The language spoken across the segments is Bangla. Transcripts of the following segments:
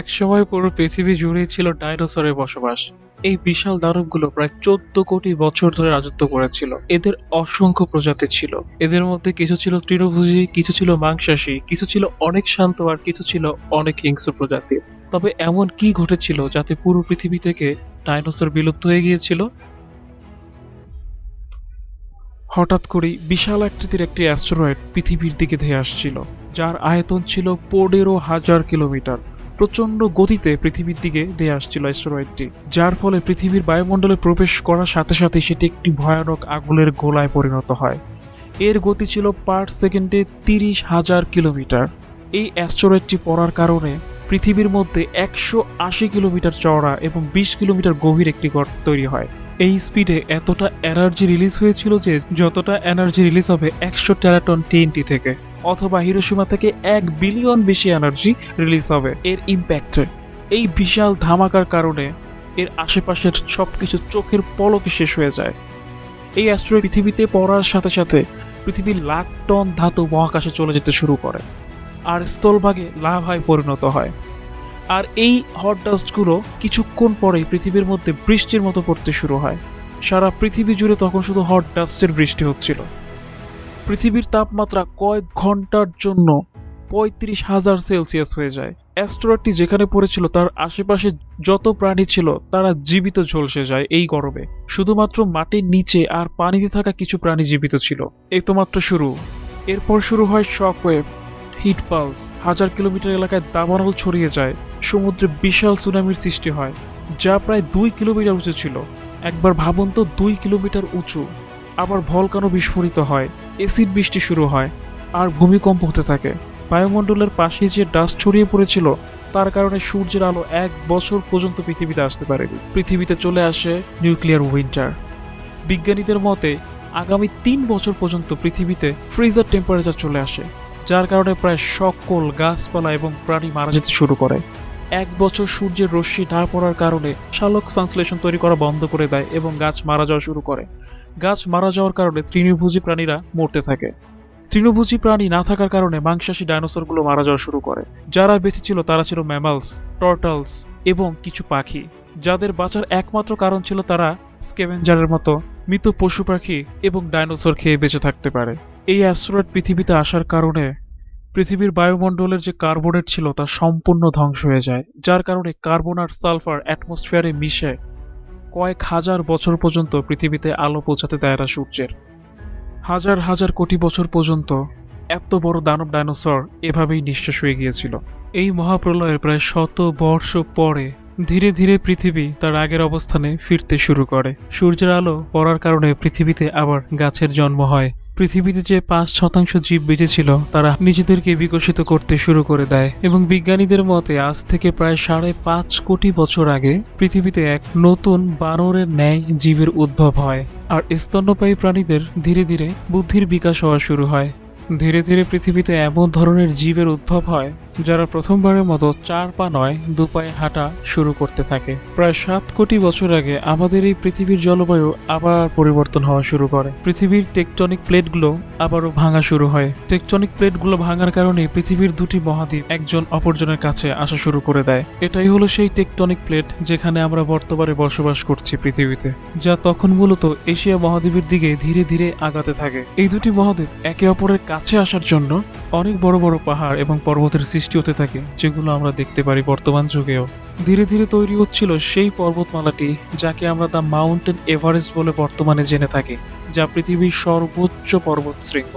একসময় পুরো পৃথিবী জুড়েই ছিল ডাইনোসরের বসবাস। এই বিশাল দানবগুলো প্রায় চোদ্দ কোটি বছর ধরে রাজত্ব করেছিল। এদের অসংখ্য প্রজাতি ছিল। এদের মধ্যে কিছু ছিল তৃণভোজী, কিছু ছিল মাংসাশী, কিছু ছিল অনেক শান্ত আর কিছু ছিল অনেক হিংস্র প্রজাতি। তবে এমন কি ঘটেছিল যাতে পুরো পৃথিবী থেকে ডাইনোসর বিলুপ্ত হয়ে গিয়েছিল? হঠাৎ করেই বিশাল আকৃতির একটি অ্যাস্টেরয়েড পৃথিবীর দিকে ধেয়ে আসছিল, যার আয়তন ছিল পনেরো হাজার কিলোমিটার। প্রচণ্ড গতিতে পৃথিবীর দিকে ধেয়ে আসছিল অ্যাস্টেরয়েডটি যার ফলে পৃথিবীর বায়ুমণ্ডলে প্রবেশ করার সাথে সাথে সেটি একটি ভয়ানক আগুনের গোলায় পরিণত হয়। এর গতি ছিল পার সেকেন্ডে তিরিশ হাজার কিলোমিটার। এই অ্যাস্টেরয়েডটি পড়ার কারণে পৃথিবীর মধ্যে একশো আশি কিলোমিটার চওড়া এবং বিশ কিলোমিটার গভীর একটি গর্ত তৈরি হয়। এই স্পিডে এতটা এনার্জি রিলিজ হয়েছিল যে যতটা এনার্জি রিলিজ হবে একশো টেরাটন টিএনটি থেকে। অথবা হিরোসীমা থেকে এক বিলিয়ন বেশি এনার্জি রিলিজ হবে এর ইম্প্যাক্টে এই বিশাল ধামাকার কারণে এর আশেপাশের সবকিছু চোখের পলকে শেষ হয়ে যায়। এই অ্যাস্ট্রয়েড পৃথিবীতে পড়ার সাথে সাথে পৃথিবীর লাখ টন ধাতু মহাকাশে চলে যেতে শুরু করে, আর স্থলভাগে লাভায় পরিণত হয়। আর এই হট ডাস্টগুলো কিছুক্ষণ পরেই পৃথিবীর মধ্যে বৃষ্টির মতো পড়তে শুরু হয়। সারা পৃথিবী জুড়ে তখন শুধু হট ডাস্টের বৃষ্টি হচ্ছিল। পৃথিবীর তাপমাত্রা কয়েক ঘণ্টার জন্য পঁয়ত্রিশ হাজার সেলসিয়াস হয়ে যায়। অ্যাস্ট্রয়েডটি যেখানে পড়েছিল তার আশেপাশে যত প্রাণী ছিল, তারা জীবিত ঝলসে যায় এই গরমে। শুধুমাত্র মাটির নিচে আর পানিতে থাকা কিছু প্রাণী জীবিত ছিল। এই তো মাত্র শুরু। এরপর শুরু হয় শকওয়েভ, হিট পালস। হাজার কিলোমিটার এলাকায় দাবানল ছড়িয়ে যায়। সমুদ্রে বিশাল সুনামির সৃষ্টি হয়, যা প্রায় দুই কিলোমিটার উঁচু ছিল। একবার ভাবুন তো, দুই কিলোমিটার উঁচু। আবার ভলকানো বিস্ফোরিত হয় এসিড বৃষ্টি শুরু হয়, আর ভূমিকম্প হতে থাকে। বায়ুমণ্ডলের পাশে যে ডাস্ট ছড়িয়ে পড়েছিল, তার কারণে সূর্যের আলো এক বছর পর্যন্ত পৃথিবীতে আসতে পারেনি। পৃথিবীতে চলে আসে নিউক্লিয়ার উইন্টার। বিজ্ঞানীদের মতে, আগামী তিন বছর পর্যন্ত পৃথিবীতে ফ্রিজার টেম্পারেচার চলে আসে, যার কারণে প্রায় সকল গাছপালা এবং প্রাণী মারা যেতে শুরু করে। এক বছর সূর্যের রশ্মি না পড়ার কারণে শালক সংশ্লেষণ তৈরি করা বন্ধ করে দেয় এবং গাছ মারা যাওয়া শুরু করে। গাছ মারা যাওয়ার কারণে তৃণভোজী প্রাণীরা মরতে থাকে। তৃণভোজী প্রাণী না থাকার কারণে মাংসাশী ডাইনোসরগুলো মারা যাওয়া শুরু করে। যারা বেঁচে ছিল তারা ছিল ম্যামালস, টর্টালস এবং কিছু পাখি। যাদের বাঁচার একমাত্র কারণ ছিল তারা স্কেভেঞ্জারের মতো মৃত পশু পাখি এবং ডাইনোসর খেয়ে বেঁচে থাকতে পারে। এই অ্যাস্ট্রয়েড পৃথিবীতে আসার কারণে পৃথিবীর বায়ুমণ্ডলের যে কার্বনেট ছিল তা সম্পূর্ণ ধ্বংস হয়ে যায়, যার কারণে কার্বন আর সালফার অ্যাটমসফিয়ারে মিশে কয়েক হাজার বছর পর্যন্ত পৃথিবীতে আলো পৌঁছাতে দেয় না সূর্যের। হাজার হাজার কোটি বছর পর্যন্ত এত বড় দানব ডাইনোসর এভাবেই নিঃশ্বাস হয়ে গিয়েছিল। এই মহাপ্রলয়ের প্রায় শত বর্ষ পরে ধীরে ধীরে পৃথিবী তার আগের অবস্থানে ফিরতে শুরু করে। সূর্যের আলো পড়ার কারণে পৃথিবীতে আবার গাছের জন্ম হয়। পৃথিবীতে যে পাঁচ শতাংশ জীব বেঁচে ছিল, তারা নিজেদেরকে বিকশিত করতে শুরু করে দেয়। এবং বিজ্ঞানীদের মতে, আজ থেকে প্রায় সাড়ে পাঁচ কোটি বছর আগে পৃথিবীতে এক নতুন বানরের ন্যায় জীবের উদ্ভব হয়, আর স্তন্যপায়ী প্রাণীদের ধীরে ধীরে বুদ্ধির বিকাশ হওয়া শুরু হয়। ধীরে ধীরে পৃথিবীতে এমন ধরনের জীবের উদ্ভব হয় যারা প্রথমবারের মতো চার পা নয়, দু পায়ে হাঁটা শুরু করতে থাকে। প্রায় সাত কোটি বছর আগে আমাদের এই পৃথিবীর জলবায়ু আবার পরিবর্তন হওয়া শুরু করে। পৃথিবীর টেকটনিক প্লেটগুলো আবারও ভাঙা শুরু হয়। টেকটনিক প্লেটগুলো ভাঙার কারণে পৃথিবীর দুটি মহাদ্বীপ একজন অপরজনের কাছে আসা শুরু করে দেয়। এটাই হলো সেই টেকটনিক প্লেট যেখানে আমরা বর্তমানে বসবাস করছি পৃথিবীতে, যা তখন মূলত এশিয়া মহাদ্বীপের দিকে ধীরে ধীরে আগাতে থাকে। এই দুটি মহাদ্বীপ একে অপরের কাছে আসার জন্য অনেক বড় বড় পাহাড় এবং পর্বতের সৃষ্টি হতে থাকে, যেগুলো আমরা দেখতে পারি বর্তমান যুগেও। ধীরে ধীরে তৈরি হচ্ছিল সেই পর্বতমালাটি, যাকে আমরা দ্য মাউন্টেন এভারেস্ট বলে বর্তমানে জেনে থাকি, যা পৃথিবীর সর্বোচ্চ পর্বত শৃঙ্গ।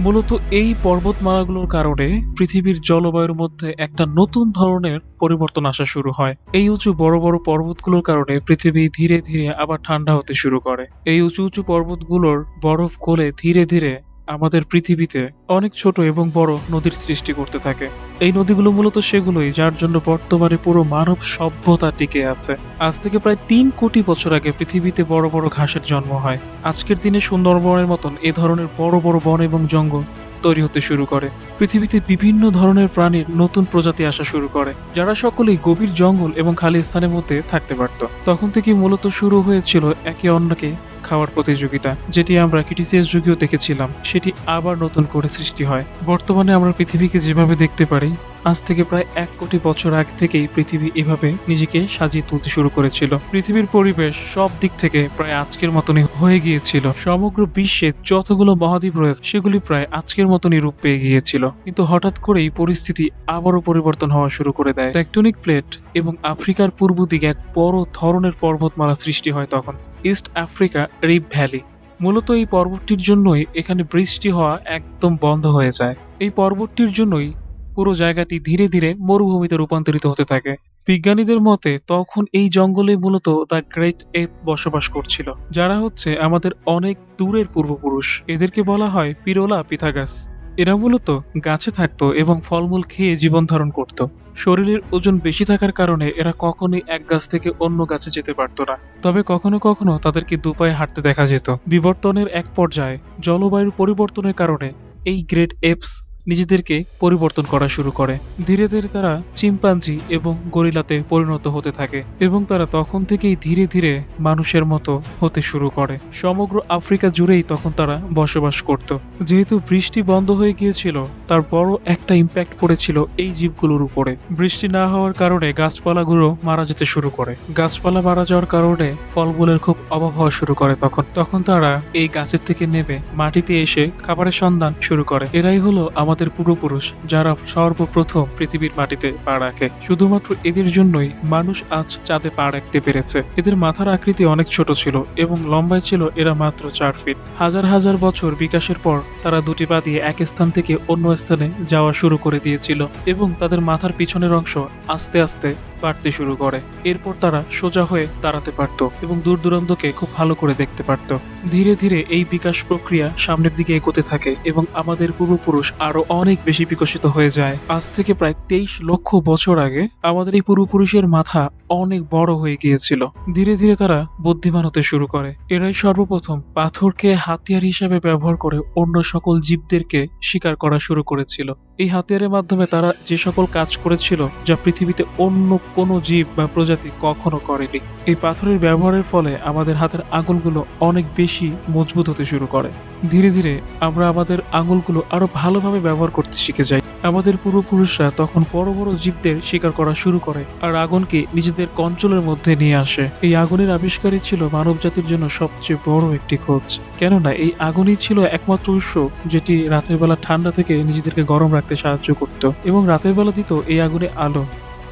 মূলত এই পর্বতমালাগুলোর কারণে পৃথিবীর জলবায়ুর মধ্যে একটা নতুন ধরনের পরিবর্তন আসা শুরু হয়। এই উঁচু বড় বড় পর্বতগুলোর কারণে পৃথিবী ধীরে ধীরে আবার ঠান্ডা হতে শুরু করে। এই উঁচু উঁচু পর্বতগুলোর বরফ গলে ধীরে ধীরে আমাদের পৃথিবীতে অনেক ছোট এবং বড় নদীর সৃষ্টি করতে থাকে। এই নদীগুলো মূলত সেগুলোই যার জন্য বর্তমানে পুরো মানব সভ্যতা টিকে আছে। আজ থেকে প্রায় তিন কোটি বছর আগে পৃথিবীতে বড় বড় ঘাসের জন্ম হয়। আজকের দিনে সুন্দরবনের মতন এ ধরনের বড় বড় বন এবং জঙ্গল তৈরি হতে শুরু করে। পৃথিবীতে বিভিন্ন ধরনের প্রাণীর নতুন প্রজাতি আসা শুরু করে, যারা সকলেই গভীর জঙ্গল এবং খালি স্থানের মধ্যে থাকতে পারত। তখন থেকে মূলত শুরু হয়েছিল একে অন্যকে খাওয়ার প্রতিযোগিতা, যেটি আমরা ক্রিটিসিয়াস যুগেও দেখেছিলাম। সেটি আবার নতুন করে সৃষ্টি হয়। বর্তমানে আমরা পৃথিবীকে যেভাবে দেখতে পারি আজ থেকে প্রায় এক কোটি বছর আগ থেকেই পৃথিবী এভাবে নিজেকে সাজিয়ে তুলতে শুরু করেছিল। পৃথিবীর পরিবেশ সব দিক থেকে প্রায় আজকের মতনই হয়ে গিয়েছিল। সমগ্র বিশ্বে যতগুলো মহাদ্বীপ রয়েছে, সেগুলি প্রায় আজকের মতনই রূপ পেয়ে গিয়েছিল। কিন্তু হঠাৎ করেই পরিস্থিতি আবারও পরিবর্তন হওয়া শুরু করে দেয়। টেকটনিক প্লেট এবং আফ্রিকার পূর্ব দিকে এক বড় ধরনের পর্বতমালা সৃষ্টি হয় তখন, ইস্ট আফ্রিকা রিপ ভ্যালি। মূলত এই পর্বতটির জন্যই এখানে বৃষ্টি হওয়া একদম বন্ধ হয়ে যায়। এই পর্বতটির জন্যই পুরো জায়গাটি ধীরে ধীরে মরুভূমিতে রূপান্তরিত হতে থাকে। বিজ্ঞানীদের মতে, তখন এই জঙ্গলে মূলত দ্য গ্রেট এপ বসবাস করছিল, যারা হচ্ছে আমাদের অনেক দূরের পূর্বপুরুষ। এদেরকে বলা হয় পিরোলা পিথাগাস। এরা মূলত গাছে থাকতো এবং ফলমূল খেয়ে জীবন ধারণ করত। শরীরের ওজন বেশি থাকার কারণে এরা কখনোই এক গাছ থেকে অন্য গাছে যেতে পারতো না। তবে কখনো কখনো তাদেরকে দুপায়ে হাঁটতে দেখা যেত। বিবর্তনের এক পর্যায়ে জলবায়ুর পরিবর্তনের কারণে এই গ্রেট এপস নিজেদেরকে পরিবর্তন করা শুরু করে। ধীরে ধীরে তারা চিম্পাঞ্জি এবং গরিলাতে পরিণত হতে থাকে এবং তারা তখন থেকেই ধীরে ধীরে মানুষের মতো হতে শুরু করে। সমগ্র আফ্রিকা জুড়েই তখন তারা বসবাস করত। যেহেতু বৃষ্টি বন্ধ হয়ে গিয়েছিল, তার বড় একটা ইম্প্যাক্ট পড়েছিল এই জীবগুলোর উপরে। বৃষ্টি না হওয়ার কারণে গাছপালাগুলো মারা যেতে শুরু করে। গাছপালা মারা যাওয়ার কারণে ফলমূলের খুব অভাব হওয়া শুরু করে তখন। তখন তারা এই গাছের থেকে নেমে মাটিতে এসে খাবারের সন্ধান শুরু করে। এরাই হলো আমাদের পূর্বপুরুষ, যারা সর্বপ্রথম পৃথিবীর মাটিতে পা রাখে। শুধুমাত্র এদের জন্যই মানুষ আজ চাঁদে পা রাখতে পেরেছে। এদের মাথার আকৃতি অনেক ছোট ছিল এবং লম্বায় ছিল এরা মাত্র চার ফিট। হাজার হাজার বছর বিকাশের পর তারা দুটি পা দিয়ে এক স্থান থেকে অন্য স্থানে যাওয়া শুরু করে দিয়েছিল এবং তাদের মাথার পিছনের অংশ আস্তে আস্তে বাড়তে শুরু করে। এরপর তারা সোজা হয়ে দাঁড়াতে পারত এবং দূর দূরান্তকে খুব ভালো করে দেখতে পারত। ধীরে ধীরে এই বিকাশ প্রক্রিয়া সামনের দিকে এগোতে থাকে এবং আমাদের পূর্বপুরুষ আরও অনেক বেশি বিকশিত হয়ে যায়। আজ থেকে প্রায় তেইশ লক্ষ বছর আগে আমাদের এই পূর্বপুরুষের মাথা অনেক বড় হয়ে গিয়েছিল। ধীরে ধীরে তারা বুদ্ধিমান হতে শুরু করে। এরাই সর্বপ্রথম পাথরকে হাতিয়ার হিসেবে ব্যবহার করে অন্য সকল জীবদেরকে শিকার করা শুরু করেছিল। এই হাতিয়ারের মাধ্যমে তারা যে সকল কাজ করেছিল, যা পৃথিবীতে অন্য কোনো জীব বা প্রজাতি কখনো করেনি। এই পাথরের ব্যবহারের ফলে আমাদের হাতের আঙুলগুলো অনেক বেশি মজবুত হতে শুরু করে। ধীরে ধীরে আমরা আমাদের আঙুলগুলো আরও ভালোভাবে ব্যবহার করতে শিখে যাই। আমাদের পূর্বপুরুষরা তখন বড় বড় জীবদের শিকার করা শুরু করে আর আগুনকে নিজেদের কঞ্চলের মধ্যে নিয়ে আসে। এই আগুনের আবিষ্কারই ছিল মানব জাতির জন্য সবচেয়ে বড় একটি খোঁজ। কেননা এই আগুনই ছিল একমাত্র উৎস যেটি রাতের বেলা ঠান্ডা থেকে নিজেদেরকে গরম রাখতে সাহায্য করত এবং রাতের বেলা দিত এই আগুনে আলো।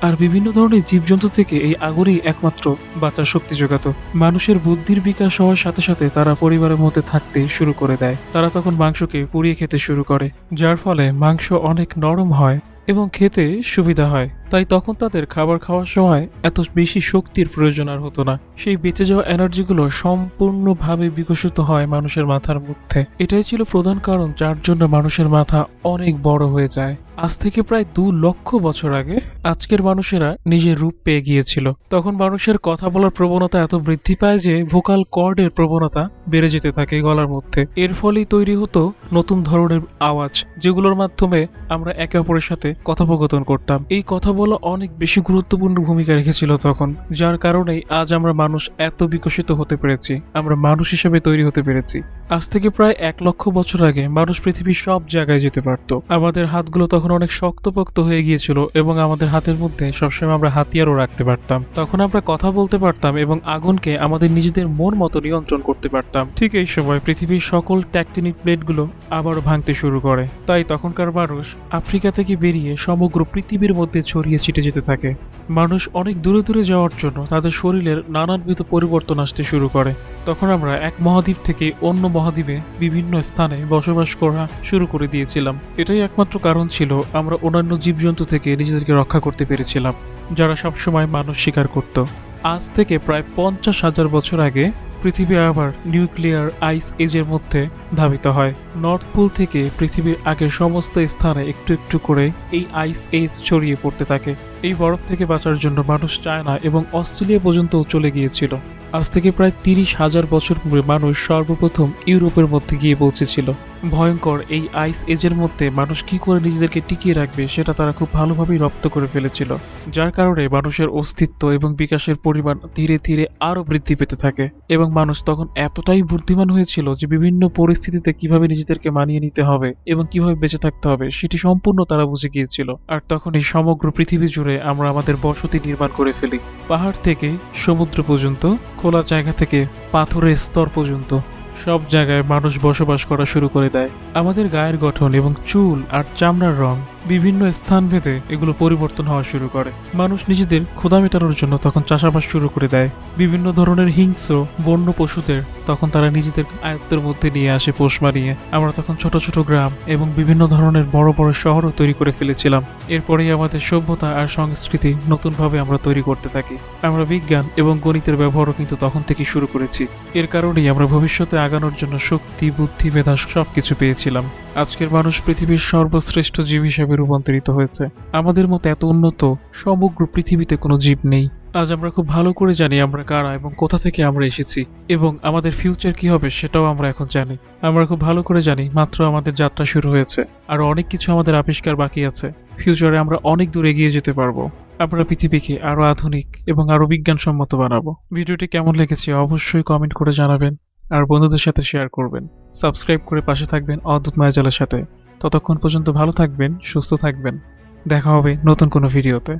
আর বিভিন্ন ধরনের জীবজন্তু থেকে এই আগুনই একমাত্র বাঁচার শক্তি জোগাত। মানুষের বুদ্ধির বিকাশ হওয়ার সাথে সাথে তারা পরিবারের মধ্যে থাকতে শুরু করে দেয়। তারা তখন মাংসকে পুড়িয়ে খেতে শুরু করে, যার ফলে মাংস অনেক নরম হয় এবং খেতে সুবিধা হয়। তাই তখন তাদের খাবার খাওয়ার সময় এত বেশি শক্তির প্রয়োজন আর হতো না। সেই বেঁচে যাওয়া এনার্জিগুলো সম্পূর্ণভাবে বিকশিত হয় মানুষের মাথার মধ্যে। এটাই ছিল প্রধান কারণ যার জন্য মানুষের মাথা অনেক বড় হয়ে যায়। আজ থেকে প্রায় দু লক্ষ বছর আগে আজকের মানুষেরা নিজের রূপ পেয়ে গিয়েছিল। তখন মানুষের কথা বলার প্রবণতা এত বৃদ্ধি পায় যে ভোকাল কর্ডের প্রবণতা বেড়ে যেতে থাকে গলার মধ্যে। এর ফলেই তৈরি হতো নতুন ধরনের আওয়াজ, যেগুলোর মাধ্যমে আমরা একে অপরের সাথে কথোপকথন করতাম। এই কথা বলা অনেক বেশি গুরুত্বপূর্ণ ভূমিকা রেখেছিল তখন, যার কারণেই আজ আমরা মানুষ এত বিকশিত হতে পেরেছি, আমরা মানুষ হিসেবে তৈরি হতে পেরেছি। আজ থেকে প্রায় এক লক্ষ বছর আগে মানুষ পৃথিবীর সব জায়গায় যেতে পারত। আমাদের হাতগুলো তখন অনেক শক্তপোক্ত হয়ে গিয়েছিল এবং আমাদের হাতের মধ্যে সবসময় আমরা হাতিয়ারও রাখতে পারতাম। তখন আমরা কথা বলতে পারতাম এবং আগুনকে আমাদের নিজেদের মন মতো নিয়ন্ত্রণ করতে পারতাম। ঠিক এই সময় পৃথিবীর সকল ট্যাকটিনিক প্লেটগুলো আবারও ভাঙতে শুরু করে। তাই তখনকার মানুষ আফ্রিকা থেকে বেরিয়ে সমগ্র পৃথিবীর মধ্যে ছড়িয়ে ছিটে যেতে থাকে। মানুষ অনেক দূরে দূরে যাওয়ার জন্য তাদের শরীরের নানানবিধ পরিবর্তন আসতে শুরু করে। তখন আমরা এক মহাদ্বীপ থেকে অন্য মহাদ্বীপে বিভিন্ন স্থানে বসবাস করা শুরু করে দিয়েছিলাম। এটাই একমাত্র কারণ ছিল আমরা অন্যান্য জীবজন্তু থেকে নিজেদেরকে রক্ষা করতে পেরেছিলাম, যারা সবসময় মানুষ শিকার করত। আজ থেকে প্রায় পঞ্চাশ হাজার বছর আগে পৃথিবী আবার নিউক্লিয়ার আইস এজের মধ্যে ধাবিত হয়। নর্থ পোল থেকে পৃথিবীর আগে সমস্ত স্থানে একটু একটু করে এই আইস এজ ছড়িয়ে পড়তে থাকে। এই বরফ থেকে বাঁচার জন্য মানুষ চায়না এবং অস্ট্রেলিয়া পর্যন্ত চলে গিয়েছিল। আজ থেকে প্রায় তিরিশ হাজার বছর পূর্বে মানুষ সর্বপ্রথম ইউরোপের মধ্যে গিয়ে পৌঁছেছিল। ভয়ঙ্কর এই আইস এজের মধ্যে মানুষ কি করে নিজেদেরকে টিকিয়ে রাখবে সেটা তারা খুব ভালোভাবেই রপ্ত করে ফেলেছিল, যার কারণে মানুষের অস্তিত্ব এবং বিকাশের পরিমাণ ধীরে ধীরে আরও বৃদ্ধি পেতে থাকে এবং মানুষ তখন এতটাই বুদ্ধিমান হয়েছিল যে বিভিন্ন পরিস্থিতিতে কীভাবে নিজেদেরকে মানিয়ে নিতে হবে এবং কীভাবে বেঁচে থাকতে হবে সেটি সম্পূর্ণ তারা বুঝে গিয়েছিল। আর তখন এই সমগ্র পৃথিবী জুড়ে আমরা আমাদের বসতি নির্মাণ করে ফেলি। পাহাড় থেকে সমুদ্র পর্যন্ত, খোলা জায়গা থেকে পাথরের স্তর পর্যন্ত। সব জায়গায় মানুষ বসবাস করা শুরু করে দেয়। আমাদের গায়ের গঠন এবং চুল আর চামড়ার রং বিভিন্ন স্থান ভেদে এগুলো পরিবর্তন হওয়া শুরু করে। মানুষ নিজেদের ক্ষুধা মেটানোর জন্য তখন চাষাবাস শুরু করে দেয়। বিভিন্ন ধরনের হিংস্র বন্য পশুদের তখন তারা নিজেদের আয়ত্তের মধ্যে নিয়ে আসে পোষ মানিয়ে। আমরা তখন ছোট ছোট গ্রাম এবং বিভিন্ন ধরনের বড় বড় শহরও তৈরি করে ফেলেছিলাম। এরপরেই আমাদের সভ্যতা আর সংস্কৃতি নতুনভাবে আমরা তৈরি করতে থাকি। আমরা বিজ্ঞান এবং গণিতের ব্যবহারও কিন্তু তখন থেকে শুরু করেছি। এর কারণেই আমরা ভবিষ্যতে আগানোর জন্য শক্তি, বুদ্ধি, মেধা সবকিছু পেয়েছিলাম। আজকের মানুষ পৃথিবীর সর্বশ্রেষ্ঠ জীব হিসেবে রূপান্তরিত হয়েছে। আমাদের মতো এত উন্নত, সমগ্র পৃথিবীতে কোনো জীব নেই। আজ আমরা খুব ভালো করে জানি আমরা কারা এবং কোথা থেকে আমরা এসেছি এবং আমাদের ফিউচার কি হবে সেটাও আমরা এখন জানি। আমরা খুব ভালো করে জানি, মাত্র আমাদের যাত্রা শুরু হয়েছে, আর অনেক কিছু আমাদের আবিষ্কার বাকি আছে। ফিউচারে আমরা অনেক দূর এগিয়ে যেতে পারব। আমরা পৃথিবীকে আরও আধুনিক এবং আরও বিজ্ঞানসম্মত বানাবো। ভিডিওটি কেমন লেগেছে অবশ্যই কমেন্ট করে জানাবেন, আর বন্ধুদের সাথে শেয়ার করবেন। সাবস্ক্রাইব করে পাশে থাকবেন অদ্ভুত মায়াজালের সাথে। ততক্ষণ পর্যন্ত ভালো থাকবেন সুস্থ থাকবেন। দেখা হবে নতুন কোনো ভিডিওতে।